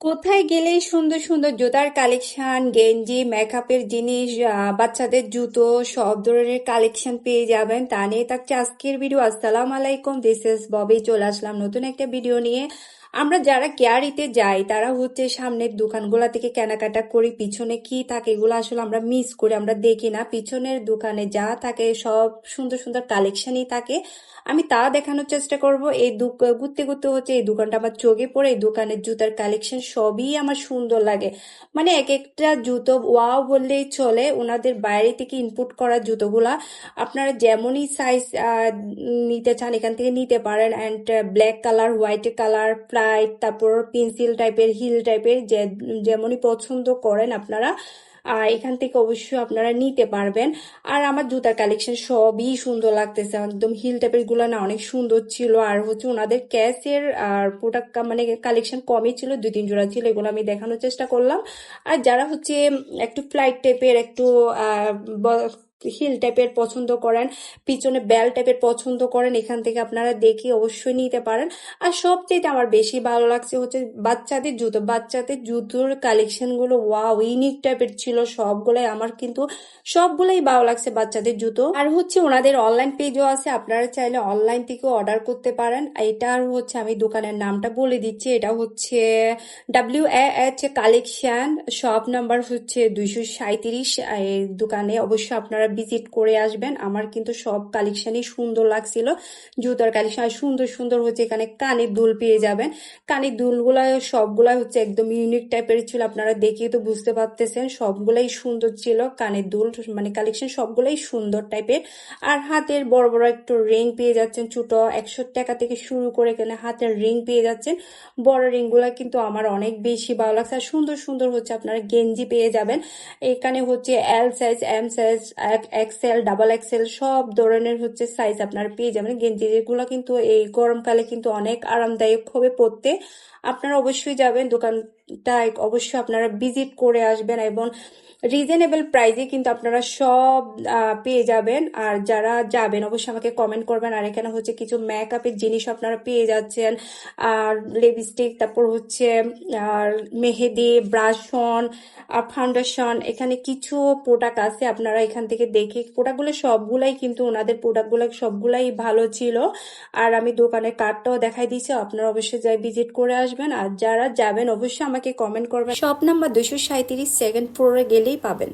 কোথায় গেলেই সুন্দর সুন্দর জুতার কালেকশন গেঞ্জি মেকআপের জিনিস বাচ্চাদের জুতো সব ধরনের কালেকশন পেয়ে যাবেন। তা নিয়ে থাকছে আজকের ভিডিও আসসালাম আলাইকুম দিস ববি। চলে আসলাম নতুন একটা ভিডিও নিয়ে। আমরা যারা কেয়ারিতে যাই, তারা হচ্ছে সামনের দোকানগুলা থেকে কেনাকাটা করি, পিছনে কি থাকে এগুলো আসলে আমরা মিস করি, আমরা দেখি না। পিছনের দোকানে যা থাকে সব সুন্দর সুন্দর কালেকশনই থাকে। আমি তা দেখানোর চেষ্টা করব। এই ঘুরতে ঘুরতে হচ্ছে এই দোকানটা আমার চোখে পড়ে, এই দোকানের জুতার কালেকশন সবই আমার সুন্দর লাগে। মানে এক একটা জুতো ওয়াও বললেই চলে, ওনাদের বাইরে থেকে ইনপুট করা জুতোগুলা। আপনারা যেমনই সাইজ নিতে চান, এখান থেকে নিতে পারেন। And black colour white colour flight তারপর পেন্সিল টাইপের হিল টাইপের যে যেমনই পছন্দ করেন আপনারা আহ, এখান থেকে অবশ্যই আপনারা নিতে পারবেন। আর আমার জুতার কালেকশন সবই সুন্দর লাগতেছে একদম হিল টাইপেরগুলো না অনেক সুন্দর ছিল। আর হচ্ছে ওনাদের ক্যাশের আর প্রোডাক্ট মানে কালেকশন কমই ছিল দুই তিন জোড়া ছিল এগুলো আমি দেখানোর চেষ্টা করলাম। আর যারা হচ্ছে একটু ফ্লাইট টাইপের একটু হিল টাইপের পছন্দ করেন, পিছনে বেল টাইপের পছন্দ করেন, এখান থেকে আপনারা দেখে অবশ্যই নিতে পারেন। আর সবচেয়ে আমার বেশি ভালো লাগছে হচ্ছে বাচ্চাদের জুতো। বাচ্চাদের জুতোর কালেকশনগুলো ওয়াও ইউনিক টাইপের ছিল সবগুলাই। আমার কিন্তু সবগুলাই ভালো লাগছে বাচ্চাদের জুতো। আর হচ্ছে ওনাদের অনলাইন পেজও আছে, আপনারা চাইলে অনলাইন থেকেও অর্ডার করতে পারেন। এটার হচ্ছে আমি দোকানের নামটা বলে দিচ্ছি। এটা হচ্ছে W H collection shop number হচ্ছে দুইশো সাঁইত্রিশ। এই দোকানে অবশ্যই আপনারা ভিজিট করে আসবেন। আমার কিন্তু সব কালেকশনই সুন্দর লাগছিল। জুতার কালেকশন আর সুন্দর সুন্দর হচ্ছে এখানে কানের দুল পেয়ে যাবেন। কানের দুলগুলা, সবগুলাই হচ্ছে একদম ইউনিক টাইপের ছিল। আপনারা দেখেই তো বুঝতে পারতেছেন, সবগুলাই সুন্দর ছিল। কানের দুল মানে কালেকশন সবগুলাই সুন্দর টাইপের আর হাতের বড় বড় একটু রিং পেয়ে যাচ্ছেন ছোট। একশো টাকা থেকে শুরু করে এখানে হাতের রিং পেয়ে যাচ্ছেন। বড় রিংগুলা কিন্তু আমার অনেক বেশি ভালো লাগছে। আর সুন্দর সুন্দর হচ্ছে আপনারা গেঞ্জি পেয়ে যাবেন। এখানে হচ্ছে L size M size XL double XL সব ধরনের হচ্ছে সাইজ আপনার পেয়ে যাবেন। গেঞ্জি যেগুলো কিন্তু এই গরমকালে কিন্তু অনেক আরামদায়ক হবে পরতে। আপনারা অবশ্যই যাবেন দোকানটা অবশ্যই আপনারা ভিজিট করে আসবেন এবং রিজনেবল প্রাইজে কিন্তু আপনারা সব পেয়ে যাবেন। আর যারা যাবেন, অবশ্যই আমাকে কমেন্ট করবেন। আর এখানে হচ্ছে কিছু মেকআপের জিনিস আপনারা পেয়ে যাচ্ছেন। আর লিপস্টিক তারপর হচ্ছে, আর মেহেদি, ব্রাশন আর ফাউন্ডেশন এখানে কিছু প্রোডাক্ট আছে আপনারা এখান থেকে দেখে প্রোডাক্টগুলো সবগুলাই কিন্তু ওনাদের প্রোডাক্টগুলো সবগুলাই ভালো ছিল। আর আমি দোকানের কার্ডটাও দেখাই দিয়েছি, আপনারা অবশ্যই যাই ভিজিট করে আসবেন। আর যারা যাবেন, অবশ্যই আমাকে কমেন্ট করবেন শপ নাম্বার দুশো সাঁত্রিশ সেকেন্ড ফ্লোরে গেলেই পাবেন।